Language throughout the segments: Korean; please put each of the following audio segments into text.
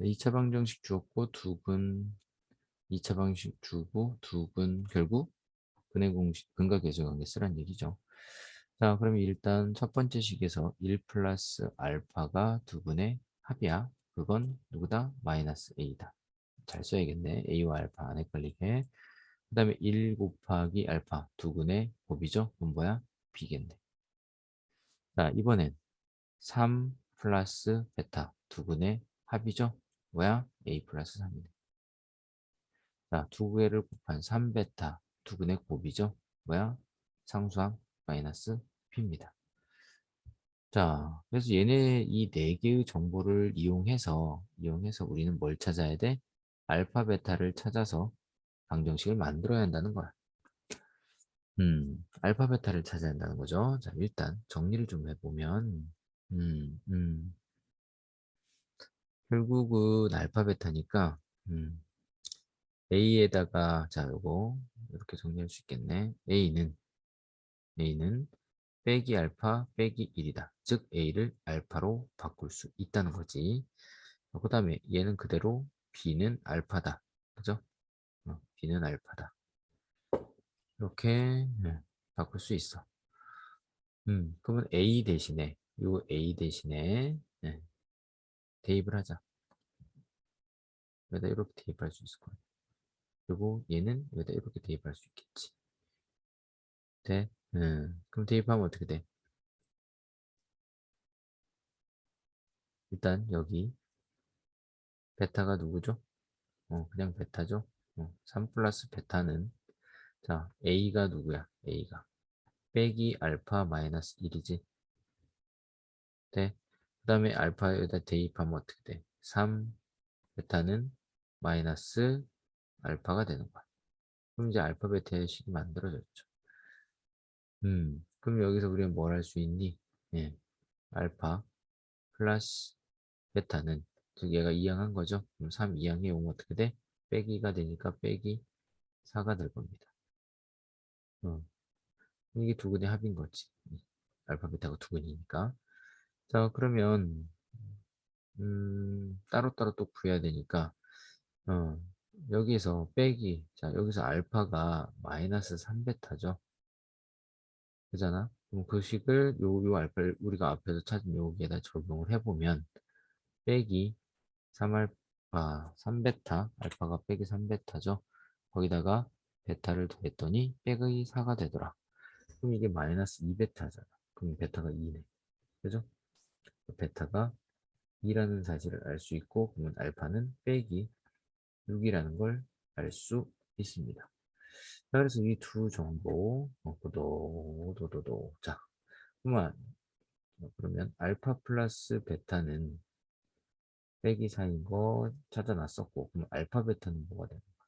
2차 방정식 주었고 두근 2차 방정식 주고 두근 결국 근의 공식 근과 계수 관계 쓰란 얘기죠. 자, 그럼 일단 첫 번째 식에서 1 플러스 알파가 두근의 합이야. 그건 누구다? 마이너스 a다. 잘 써야겠네. a와 알파 안 헷갈리게. 그 다음에 1 곱하기 알파 두근의 곱이죠. 그럼 뭐야? b겠네. 자, 이번엔 3 플러스 베타 두근의 합이죠. 뭐야? a 플러스 3이네. 자, 두 개를 곱한 3베타 두 근의 곱이죠. 뭐야? 상수함 마이너스 p입니다. 자, 그래서 얘네 이 네 개의 정보를 이용해서 이용해서 우리는 뭘 찾아야 돼? 알파 베타를 찾아서 방정식을 만들어야 한다는 거야. 음, 알파 베타를 찾아야 한다는 거죠. 자, 일단 정리를 좀 해보면 음, 음. 결국은 알파 베타니까 음, A에다가 자 요거 이렇게 정리할 수 있겠네. A는 A는 빼기 알파 빼기 1이다. 즉 A를 알파로 바꿀 수 있다는 거지. 그 다음에 얘는 그대로 B는 알파다. 그죠? 어, B는 알파다. 이렇게 네, 바꿀 수 있어. 음, 그러면 A 대신에 요 A 대신에 네, 대입을 하자. 여기다 이렇게 대입할 수 있을 거야. 그리고 얘는 여기다 이렇게 대입할 수 있겠지. 돼? 음, 그럼 대입하면 어떻게 돼? 일단 여기 베타가 누구죠? 어, 그냥 베타죠. 어, 3 플러스 베타는 자 A가 누구야? A가 빼기 알파 마이너스 1이지. 돼? 그 다음에 알파에다 대입하면 어떻게 돼? 3 베타는 마이너스 알파가 되는 거야. 그럼 이제 알파 베타의 식이 만들어졌죠. 음, 그럼 여기서 우리가 뭘할 수 있니? 예, 알파 플러스 베타는 즉 얘가 이항한 거죠. 그럼 3 이항해 오면 어떻게 돼? 빼기가 되니까 빼기 4가 될 겁니다. 어, 이게 두 근의 합인 거지. 알파 베타가 두 근이니까. 자 그러면 음, 따로따로 또 구해야 되니까 어, 여기서 빼기 자 여기서 알파가 마이너스 3베타죠. 그잖아. 그럼 그 식을 요, 요 알파를 우리가 앞에서 찾은 여기에다 적용을 해보면 빼기 3알파 3베타 알파가 빼기 3베타죠. 거기다가 베타를 더했더니 빼기 4가 되더라. 그럼 이게 마이너스 2베타잖아. 그럼 베타가 2네. 그죠? 베타가 2라는 사실을 알 수 있고 그러면 알파는 빼기 6이라는 걸 알 수 있습니다. 자, 그래서 이 두 정보 도도 도도도 자 그만 그러면 알파 플러스 베타는 빼기 4인 거 찾아놨었고 그럼 알파 베타는 뭐가 되는 거야?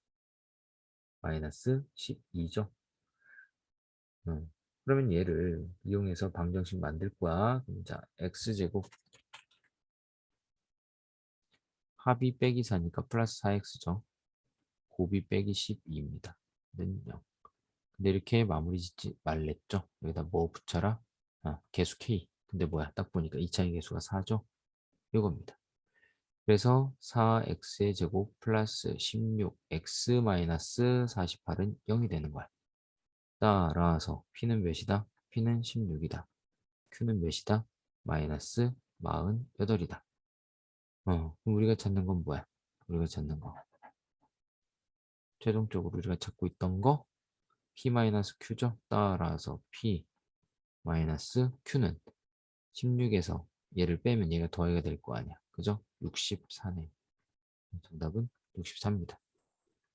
마이너스 12죠. 음, 그러면 얘를 이용해서 방정식 만들 거야. 자 x제곱 합이 빼기 4니까 플러스 4x죠. 곱이 빼기 12입니다. 는 0. 근데 이렇게 마무리 짓지 말랬죠. 여기다 뭐 붙여라? 아, 개수 k. 근데 뭐야? 딱 보니까 2차의 개수가 4죠. 이겁니다. 그래서 4x의 제곱 플러스 16x 마이너스 48은 0이 되는 거야. 따라서 p는 몇이다? p는 16이다. q는 몇이다? 마이너스 48이다. 어, 그럼 우리가 찾는 건 뭐야? 우리가 찾는 거. 최종적으로 우리가 찾고 있던 거 p-q죠. 따라서 p-q는 16에서 얘를 빼면 얘가 더해가 될 거 아니야. 그죠? 64네. 정답은 63입니다.